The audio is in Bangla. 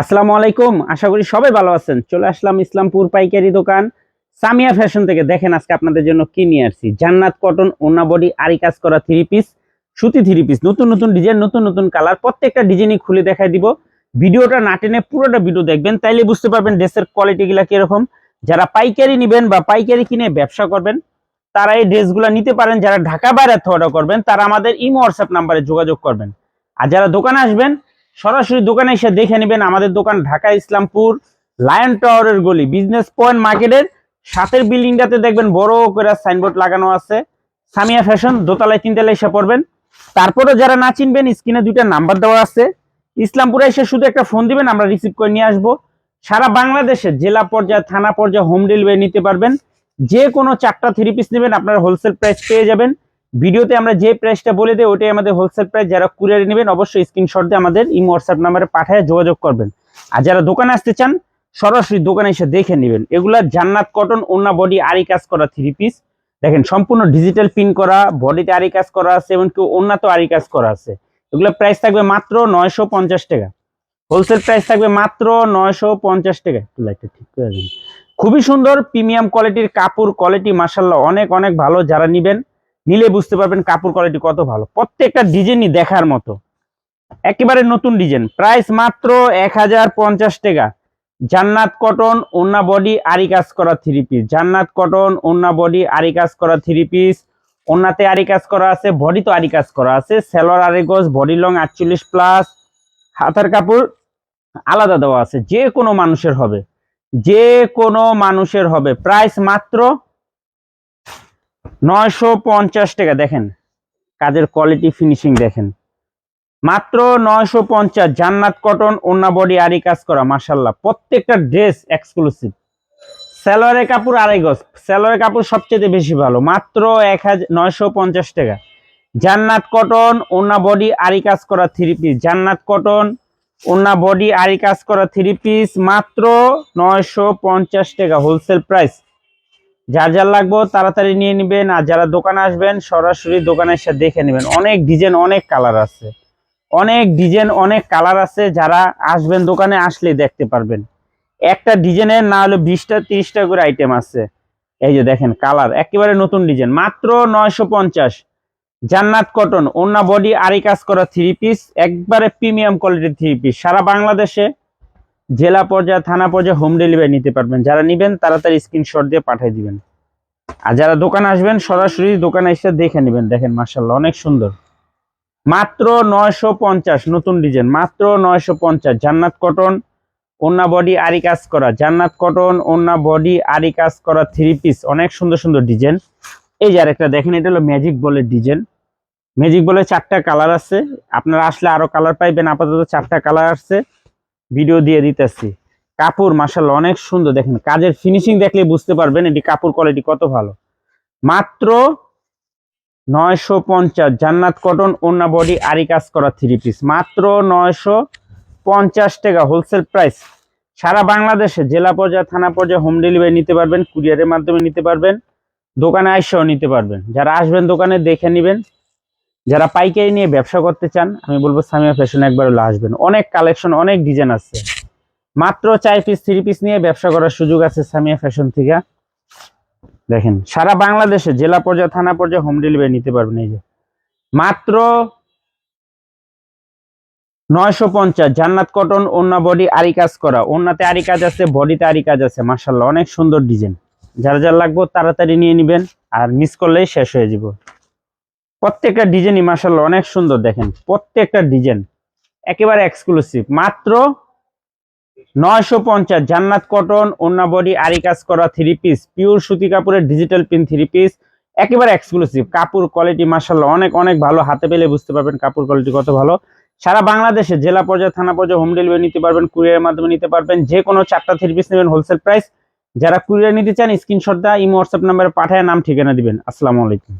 আসসালামু আলাইকুম। আশা করি সবাই ভালো আছেন। চলে আসলাম ইসলামপুর পাইকারি দোকান। সামিয়া ফ্যাশন থেকে দেখেন আজকে আপনাদের জন্য কি নিয়ে আসছি। জান্নাত কটন, ওনা বডি, আরি কাজ করা থ্রি পিস সুতি থ্রি পিস নতুন নতুন ডিজাইন নতুন নতুন কালার প্রত্যেকটা ডিজাইনই খুলে দেখাই দিব। ভিডিওটা না টেনে পুরোটা ভিডিও দেখবেন। তাইলে বুঝতে পারবেন ড্রেসের কোয়ালিটি গুলা কীরকম। যারা পাইকারি নেবেন বা পাইকারি কিনে ব্যবসা করবেন, তারা এই ড্রেসগুলো নিতে পারেন। যারা ঢাকা বাইরে অর্ডার করবেন, তারা আমাদের ইমো হোয়াটসঅ্যাপ নাম্বারে যোগাযোগ করবেন। আর যারা দোকানে আসবেন সরাসরি দোকানে এসে দেখে নেবেন আমাদের দোকান ঢাকা ইসলামপুর লায়ন টাওয়ারের গলি। বিজনেস পয়েন্ট মার্কেটের সাথের বিল্ডিংটাতে দেখবেন বড় করে সাইনবোর্ড লাগানো আছে। সামিয়া ফ্যাশন দোতলায় তিনতলায় এসে পড়বেন। তারপরে যারা না চিনবেন, স্ক্রিনে দুইটা নাম্বার দেওয়া আছে। ইসলামপুরে এসে শুধু একটা ফোন দিবেন, আমরা রিসিভ করে নিয়ে আসব। সারা বাংলাদেশে জেলা পর্যায়ে, থানা পর্যায়ে হোম ডেলিভারি নিতে পারবেন। যে কোনো চারটা থ্রি পিস নেবেন, আপনারা হোলসেল প্রাইস পেয়ে যাবেন। ভিডিওতে আমরা যে প্রাইসটা বলে দিই, ওটাই আমাদের হোলসেল প্রাইস যারা কুরিয়ারে নেবেন, অবশ্যই স্ক্রিনশট দিয়ে আমাদের ইমো হোয়াটসঅ্যাপ নাম্বারে পাঠায় যোগাযোগ করবেন। আর যারা দোকানে আসতে চান, সরাসরি দোকানে এসে দেখে নেবেন। এগুলা জান্নাত কটন ওনা বডি আরি কাজ করা থ্রি পিস দেখেন, সম্পূর্ণ ডিজিটাল পিন করা বডিতে আরি কাজ করা আছে, এমনকি ওনাতে আরি কাজ করা আছে। এগুলোর প্রাইস থাকবে মাত্র নয়শো পঞ্চাশ টাকা। হোলসেল প্রাইস থাকবে মাত্র নয়শো পঞ্চাশ টাকা। একটু ঠিক করে খুবই সুন্দর প্রিমিয়াম কোয়ালিটির কাপড় কোয়ালিটি মাসাল্লাহ অনেক অনেক ভালো যারা নিবেন। নিলে বুঝতে পারবেন কাপড় কোয়ালিটি কত ভালো। প্রত্যেকটা ডিজাইনই দেখার মতো। একেবারে নতুন ডিজাইন প্রাইস মাত্র এক হাজার পঞ্চাশ টাকা। জান্নাত কটন ওন্না বডি আরি কাজ করা থ্রি পিস জান্নাত কটন ওন্না বডি আরি কাজ করা থ্রি পিস ওন্নাতে আরি কাজ করা আছে বডি তো আরি কাজ করা আছে। সেলর আরি বডি লং আটচল্লিশ প্লাস হাতার কাপড় আলাদা দেওয়া আছে। যে কোনো মানুষের হবে। যে কোনো মানুষের হবে। প্রাইস মাত্র নয়শো পঞ্চাশ টাকা, দেখেন। কাজের কোয়ালিটি ফিনিশিং দেখেন। মাত্র নয়শো পঞ্চাশ, জান্নাত কটন ওন্না বডি আরি কাজ করা মাসাল্লাহ প্রত্যেকটা ড্রেস এক্সক্লুসিভ স্যালোয়ারের কাপড় আড়াই গজ। স্যালোয়ারের কাপড় সবচেয়ে বেশি ভালো। মাত্র এক হাজার নয়শো পঞ্চাশ টাকা। জান্নাত কটন ওন্না বডি আরি কাজ করা থ্রি পিস জান্নাত কটন ওন্না বডি আরি কাজ করা থ্রি পিস মাত্র নয়শো পঞ্চাশ টাকা। হোলসেল প্রাইস যার যার লাগবো তাড়াতাড়ি নিয়ে নেবেন, আর যারা দোকানে আসবেন, সরাসরি দোকানে এসে দেখে নেবেন। অনেক ডিজাইন, অনেক কালার আছে। অনেক ডিজাইন, অনেক কালার আছে, যারা আসবেন দোকানে আসলে দেখতে পারবেন। একটা ডিজাইনের না হলে বিশটা, তিরিশটা করে আইটেম আছে। এই যে দেখেন, কালার, একেবারে নতুন ডিজাইন। মাত্র নয়শো পঞ্চাশ। জান্নাত কটন ওন্না বডি আরি কাজ করা থ্রি পিস একবারে প্রিমিয়াম কোয়ালিটির থ্রি পিস সারা বাংলাদেশে জেলা পর্যায়ে, থানা পর্যায়ে হোম ডেলিভারি নিতে পারবেন। যারা নিবেন তাড়াতাড়ি স্ক্রিনশট দিয়ে পাঠিয়ে দিবেন। আর যারা দোকানে আসবেন, সরাসরি দোকানে এসে দেখে নেবেন। দেখেন মার্শাল্লাহ অনেক সুন্দর। মাত্র নয়শো পঞ্চাশ, নতুন ডিজাইন মাত্র নয়শো পঞ্চাশ। জান্নাত কটন ওন্না বডি আরি কাজ করা। জান্নাত কটন ওন্না বডি আরি কাজ করা থ্রি পিস অনেক সুন্দর সুন্দর ডিজাইন এই যে আরেকটা দেখেন, এটা হলো ম্যাজিক বলের ডিজাইন ম্যাজিক বলে চারটা কালার আছে। আপনারা আসলে আরও কালার পাইবেন, আপাতত চারটা কালার আছে। ভিডিও দিয়ে দিতেছি। কাপড় মাসাল্লাহ অনেক সুন্দর। দেখেন, কাজের ফিনিশিং দেখলে বুঝতে পারবেন এটি কাপড় কোয়ালিটি কত ভালো। মাত্র নয়শো পঞ্চাশ জান্নাত কটন ওন্না বডি আরি কাজ করা থ্রি পিস মাত্র নয়শো পঞ্চাশ টাকা হোলসেল প্রাইস সারা বাংলাদেশে জেলা পর্যায়ে, থানা পর্যায়ে হোম ডেলিভারি নিতে পারবেন, কুরিয়ারের মাধ্যমে নিতে পারবেন, দোকানে আইসেও নিতে পারবেন। যারা আসবেন দোকানে দেখে নেবেন। যারা পাইকারি নিয়ে ব্যবসা করতে চান, আমি বলব সামিয়া ফ্যাশন একবার আসবেন। অনেক কালেকশন অনেক ডিজাইন আছে। মাত্র চার পিস থ্রি পিস নিয়ে ব্যবসা করার সুযোগ আছে সামিয়া ফ্যাশন থেকে। দেখেন, সারা বাংলাদেশে জেলা পর্যায়ে, থানা পর্যায়ে হোম ডেলিভারি নিতে পারবেন এই যে। মাত্র নয়শো পঞ্চাশ, জান্নাত কটন ওন্না বডি আরি কাজ করা। ওন্নাতে আরি কাজ আছে বডিতে আরি কাজ আছে মার্শাল্লাহ অনেক সুন্দর ডিজাইন যারা যারা লাগবে তাড়াতাড়ি নিয়ে নেবেন, আর মিস করলেই শেষ হয়ে যাব। প্রত্যেকটা ডিজাইনই মার্শাল্লাহ অনেক সুন্দর দেখেন, প্রত্যেকটা ডিজাইন একেবারে এক্সক্লুসিভ মাত্র নয়শো পঞ্চাশ জান্নাত কটন ওন্না বডি আরি কাজ করা থ্রি পিস পিওর সুতি কাপড়ের ডিজিটাল পিন থ্রি পিস একেবারে এক্সক্লুসিভ কাপড় কোয়ালিটি মার্শাল্লাহ অনেক অনেক ভালো, হাতে পেলে বুঝতে পারবেন কাপড় কোয়ালিটি কত ভালো। সারা বাংলাদেশে জেলা পর্যায়ে, থানা পর্যায়ে হোম ডেলিভারি নিতে পারবেন কুরিয়ারের মাধ্যমে নিতে পারবেন যে কোনো চারটা থ্রি পিস নেবেন হোলসেল প্রাইস যারা কুরিয়ার নিতে চান স্ক্রিনশট দা ইমো হোয়াটসঅ্যাপ নাম্বারে পাঠায়, নাম, ঠিকানা দিবেন। আসসালামু আলাইকুম।